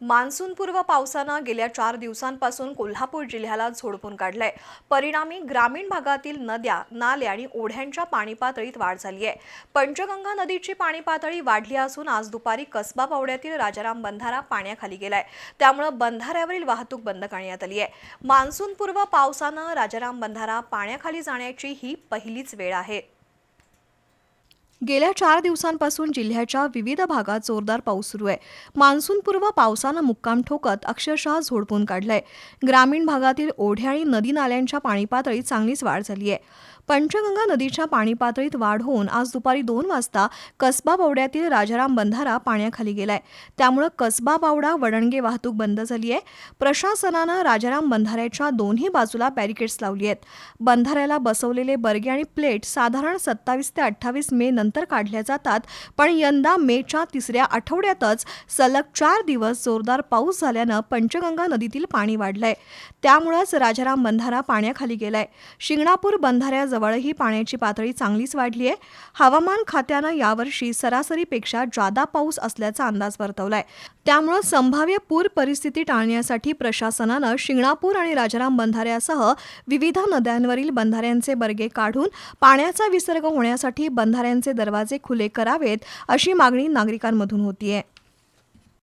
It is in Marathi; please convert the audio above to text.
मान्सूनपूर्व पावसानं गेल्या चार दिवसांपासून कोल्हापूर जिल्ह्याला झोडपून काढलंय. परिणामी ग्रामीण भागातील नद्या नाले आणि ओढ्यांच्या पाणी पातळीत वाढ झाली आहे पंचगंगा नदीची पाणी पातळी वाढली असून आज दुपारी कसबा पावड्यातील राजाराम बंधारा पाण्याखाली गेलाय. त्यामुळं बंधाऱ्यावरील वाहतूक बंद करण्यात आली आहे मान्सूनपूर्व पावसानं राजाराम बंधारा पाण्याखाली जाण्याची ही पहिलीच वेळ आहे. गेल्या चार दिवसांपासून जिल्ह्याच्या विविध भागात जोरदार पाऊस सुरू आहे. मान्सूनपूर्व पावसानं मुक्काम ठोकत अक्षरशः झोडपून काढलंय. ग्रामीण भागातील ओढे आणि नदी नाल्यांच्या पाणी पातळीत चांगलीच वाढ झाली आहे. पंचगंगा नदीच्या पाणी पातळीत वाढ होऊन आज दुपारी दोन वाजता कसबा बावड्यातील राजाराम बंधारा पाण्याखाली गेलाय. त्यामुळं कसबा बावडा वडणगे वाहतूक बंद झाली आहे. प्रशासनानं राजाराम बंधाऱ्याच्या दोन्ही बाजूला बॅरिकेड्स लावली आहेत. बंधाऱ्याला बसवलेले बर्गे आणि प्लेट साधारण सत्तावीस ते अठ्ठावीस मे नंतर काढल्या जातात. पण यंदा मेच्या तिसऱ्या आठवड्यातच सलग चार दिवस जोरदार पाऊस झाल्यानं पंचगंगा नदीतील पाणी वाढलंय. त्यामुळंच राजाराम बंधारा पाण्याखाली गेलाय. शिंगणापूर बंधाऱ्याजवळही पाण्याची पातळी चांगलीच वाढली आहे हवामान खात्यानं यावर्षी सरासरीपेक्षा जादा पाऊस असल्याचा अंदाज वर्तवलाय. त्यामुळं संभाव्य पूर परिस्थिती टाळण्यासाठी प्रशासनानं शिंगणापूर आणि राजाराम बंधाऱ्यासह विविध नद्यांवरील बंधाऱ्यांचे बर्गे काढून पाण्याचा विसर्ग होण्यासाठी बंधाऱ्यांचे दरवाजे खुले करावेत अशी मागणी नागरिकांमधून होतीये.